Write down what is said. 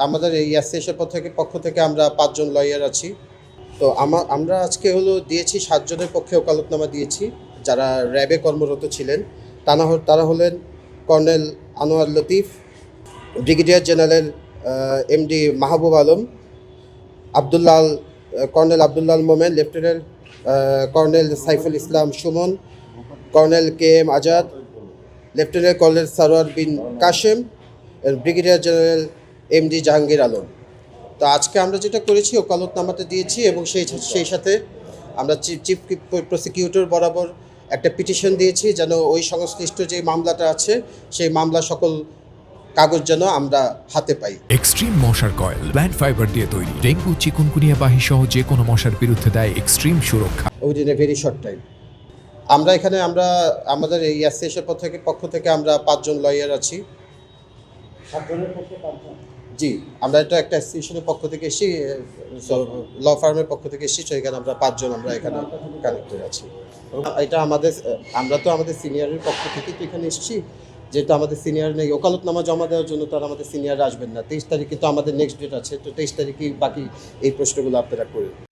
আমাদের এই অ্যাসোসিয়েশন থেকে পক্ষ থেকে আমরা পাঁচজন লয়ার আছি। তো আমা- আমরা আজকে হলো দিয়েছি, সাতজনের পক্ষে ওকালতনামা দিয়েছি, যারা র্যাবে কর্মরত ছিলেন। হ- তারা হলেন colonel Anwar Latif, brigadier general MD Mahbub Alam Abdullah Al- colonel Abdullah Al Momen, lieutenant colonel Saiful Islam Suman, colonel K M Azad, lieutenant colonel Sarwar Bin Kashem brigadier general MD Jahangir Alam. তো আজকে আমরা যেটা করেছি ওকালতনামাটা দিয়েছি এবং সেই সেই সাথে আমরা চিফ প্রসিকিউটর বরাবর একটা পিটিশন দিয়েছি যেন ওই সংশ্লিষ্ট যে মামলাটা আছে সেই মামলা সকল কাগজ যেন আমরা হাতে পাই। এক্সট্রিম মশার কয়েল প্ল্যান্ট ফাইবার দিয়ে তৈরি ডেঙ্গু চিকুনকুনিয়া বাহি সহ যে কোনো মশার বিরুদ্ধে দেয় এক্সট্রিম সুরক্ষা। Within a very short time আমরা এখানে আমরা আমাদের এই অ্যাসোসিয়েশন পক্ষ থেকে পক্ষ থেকে আমরা পাঁচজন লয়ার আছি। জি, আমরা এটা একটা অ্যাসোসিয়েশনের পক্ষ থেকে এসে ল ফার্মের পক্ষ থেকে এসেছি এখানে আমরা পাঁচজন আমরা এখানে কানেক্টেড আছি। এটা আমাদের আমরা তো আমাদের সিনিয়রের পক্ষ থেকে তো এখানে এসেছি, যেহেতু আমাদের সিনিয়র নেই, ওকালতনামা জমা দেওয়ার জন্য তো আমাদের সিনিয়র আসবেন না। তেইশ তারিখে তো আমাদের নেক্সট ডেট আছে, তো তেইশ তারিখেই বাকি এই প্রশ্নগুলো আপনারা করবেন